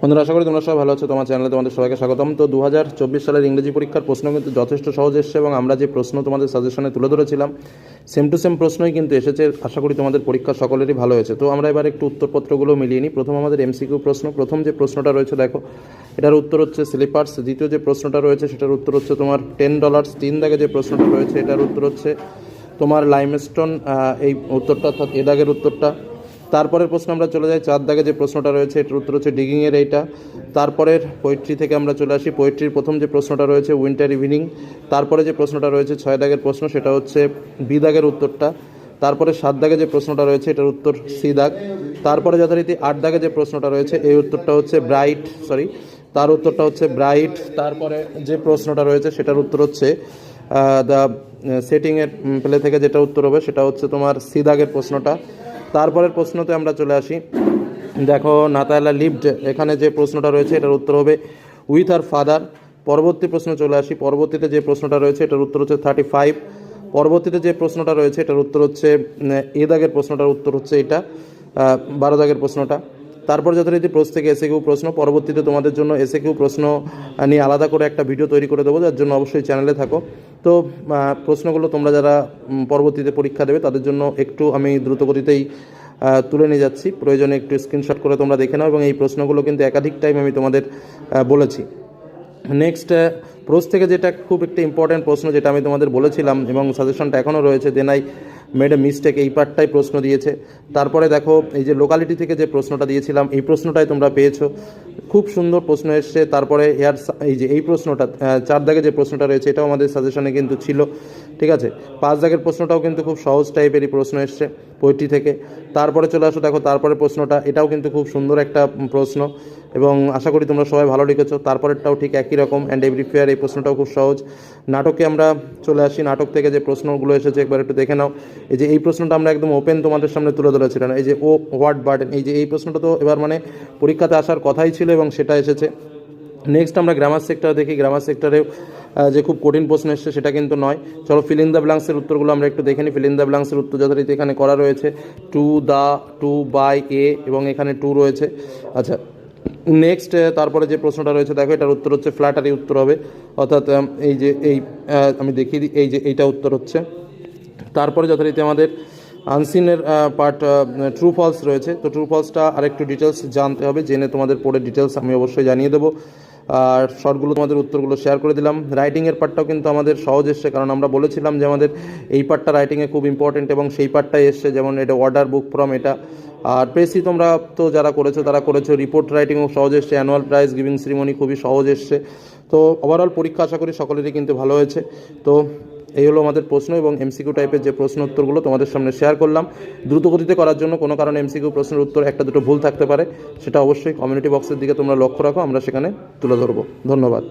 বন্ধুরা, আশা করি তোমরা সবাই ভালো আছো। তোমার চ্যানেলে তোমাদের সবাইকে স্বাগতম। তো দু হাজার চব্বিশ সালের ইংরেজি পরীক্ষার প্রশ্ন কিন্তু যথেষ্ট সহজ এসছে এবং আমরা যে প্রশ্ন তোমাদের সাজেশনে তুলে ধরেছিলাম, সেম টু সেম প্রশ্নই কিন্তু এসেছে। আশা করি তোমাদের পরীক্ষা সকলেরই ভালো হয়েছে। তো আমরা এবার একটু উত্তরপত্রগুলো মিলিয়ে নিই। প্রথম আমাদের এমসিকিউ প্রশ্ন। প্রথম যে প্রশ্নটা রয়েছে, দেখো, এটার উত্তর হচ্ছে স্লিপার্স দ্বিতীয় যে প্রশ্নটা রয়েছে, সেটার উত্তর হচ্ছে তোমার টেন ডলার্স তিন দাগে যে প্রশ্নটা রয়েছে, এটার উত্তর হচ্ছে তোমার লাইমস্টোন এই উত্তরটা অর্থাৎ এ দাগের উত্তরটা। তারপরের প্রশ্ন আমরা চলে যাই চার দাগে যে প্রশ্নটা রয়েছে, এটার উত্তর হচ্ছে ডিগিংয়ের এইটা। তারপরের পোয়েট্রি থেকে আমরা চলে আসি। পোয়েট্রির প্রথম যে প্রশ্নটা রয়েছে উইন্টার ইভিনিং তারপরে যে প্রশ্নটা রয়েছে ছয় দাগের প্রশ্ন, সেটা হচ্ছে বি দাগের উত্তরটা। তারপরে সাত দাগে যে প্রশ্নটা রয়েছে, এটার উত্তর সি দাগ। তারপরে যথারীতি আট দাগে যে প্রশ্নটা রয়েছে, এই উত্তরটা হচ্ছে ব্রাইট সরি তার উত্তরটা হচ্ছে ব্রাইট তারপরে যে প্রশ্নটা রয়েছে, সেটার উত্তর হচ্ছে দ্য সেটিংয়ের প্লে থেকে যেটা উত্তর হবে, সেটা হচ্ছে তোমার সি দাগের প্রশ্নটা। তারপরের প্রশ্নতে আমরা চলে আসি। দেখো নাতালা লিভড, এখানে যে প্রশ্নটা রয়েছে, এটার উত্তর হবে উইথ আর ফাদার। পরবর্তী প্রশ্ন চলে আসি। পরবর্তীতে যে প্রশ্নটা রয়েছে, এটার উত্তর হচ্ছে থার্টি ফাইভ। পরবর্তীতে যে প্রশ্নটা রয়েছে, এটার উত্তর হচ্ছে এ দাগের প্রশ্নটার উত্তর হচ্ছে এটা বারো দাগের প্রশ্নটা। তারপর যথারীতি প্রশ্ন থেকে এসে কিউ প্রশ্ন, পরবর্তীতে তোমাদের জন্য এসে কিউ প্রশ্ন নিয়ে আলাদা করে একটা ভিডিও তৈরি করে দেবো, যার জন্য অবশ্যই চ্যানেলে থাকো। তো প্রশ্নগুলো তোমরা যারা পরবর্তীতে পরীক্ষা দেবে, তাদের জন্য একটু আমি দ্রুতগতিতেই তুলে নিয়ে যাচ্ছি। প্রয়োজনে একটু স্ক্রিনশট করে তোমরা দেখে নাও এবং এই প্রশ্নগুলো কিন্তু একাধিক টাইম আমি তোমাদের বলেছি। নেক্সট প্রোস থেকে যেটা খুব একটা ইম্পর্ট্যান্ট প্রশ্ন যেটা আমি তোমাদের বলেছিলাম এবং সাজেশনটা এখনও রয়েছে then I made a mistake এই পার্টটাই প্রশ্ন দিয়েছে। তারপরে দেখো, এই যে লোকালিটি থেকে যে প্রশ্নটা দিয়েছিলাম, এই প্রশ্নটাই তোমরা পেয়েছ। খুব সুন্দর প্রশ্ন এসছে। তারপরে এয়ার এই যে এই প্রশ্নটা চার দাগে যে প্রশ্নটা রয়েছে, এটাও আমাদের সাজেশনে কিন্তু ছিল। ঠিক আছে? পাঁচ দাগের প্রশ্নটাও কিন্তু খুব সহজ টাইপেরই প্রশ্ন এসছে পোয়েট্রি থেকে। তারপরে চলে আসো, দেখো তারপরে প্রশ্নটা, এটাও কিন্তু খুব সুন্দর একটা প্রশ্ন এবং আশা করি তোমরা সবাই ভালো লিখেছো। তারপরেরটাও ঠিক একই রকম অ্যান্ড এভরি ফেয়ার এই প্রশ্নটাও খুব সহজ। নাটকে আমরা চলে আসি, নাটক থেকে যে প্রশ্নগুলো এসেছে একবার একটু দেখে নাও। এই যে এই প্রশ্নটা আমরা একদম ওপেন তোমাদের সামনে তুলে ধরেছিলাম। এই যে ও হোয়াট বার্ডেন এই যে এই প্রশ্নটা তো এবার মানে পরীক্ষাতে আসার কথাই ছিল এবং সেটা এসেছে। নেক্সট আমরা গ্রামার সেক্টর দেখি। গ্রামার সেক্টরে যে খুব কঠিন প্রশ্ন এসছে সেটা কিন্তু নয়। চলো ফিল দ্য ব্লাঙ্কসের উত্তরগুলো আমরা একটু দেখে নিই। ফিল দ্য ব্লাঙ্কসের উত্তর যথারীতি এখানে করা রয়েছে। To the two by a এবং এখানে টু রয়েছে। আচ্ছা নেক্সট তারপরে যে প্রশ্নটা রয়েছে, দেখো, এটার উত্তর হচ্ছে ফ্ল্যাটারি উত্তর হবে। অর্থাৎ এই যে, এই আমি দেখিয়ে দিই, এই যে, এইটা উত্তর হচ্ছে। তারপরে যথারীতি আমাদের আনসিনের পার্ট ট্রু ফলস রয়েছে। তো ট্রু ফলসটা আরেকটু ডিটেলস জানতে হবে। জেনে তোমাদের পরে ডিটেলস আমি অবশ্যই জানিয়ে দেবো। আর শর্টগুলো তোমাদের উত্তরগুলো শেয়ার করে দিলাম। রাইটিংয়ের পার্টটাও কিন্তু আমাদের সহজ এসছে, কারণ আমরা বলেছিলাম যে আমাদের এই পার্টটা রাইটিংয়ে খুব ইম্পর্টেন্ট এবং সেই পার্টটাই এসছে, যেমন এটা অর্ডার বুক ফ্রম এটা। আর প্রেসি তোমরা তো যারা করেছ তারা করেছ রিপোর্ট রাইটিংও সহজ এসছে অ্যানুয়াল প্রাইজ গিভিং সেরিমনি খুবই সহজ এসছে। তো ওভারঅল পরীক্ষা আশা করি সকলেরই কিন্তু ভালো হয়েছে। তো এই হলো আমাদের প্রশ্ন এবং এমসিকিউ টাইপের যে প্রশ্ন উত্তরগুলো তোমাদের সামনে শেয়ার করলাম। দ্রুতগতিতে করার জন্য কোনো কারণে এমসিকিউ প্রশ্নের উত্তর একটা, দুটো ভুল থাকতে পারে, সেটা অবশ্যই কমিউনিটি বক্সের দিকে তোমরা লক্ষ্য রাখো, আমরা সেখানে তুলে ধরবো। ধন্যবাদ।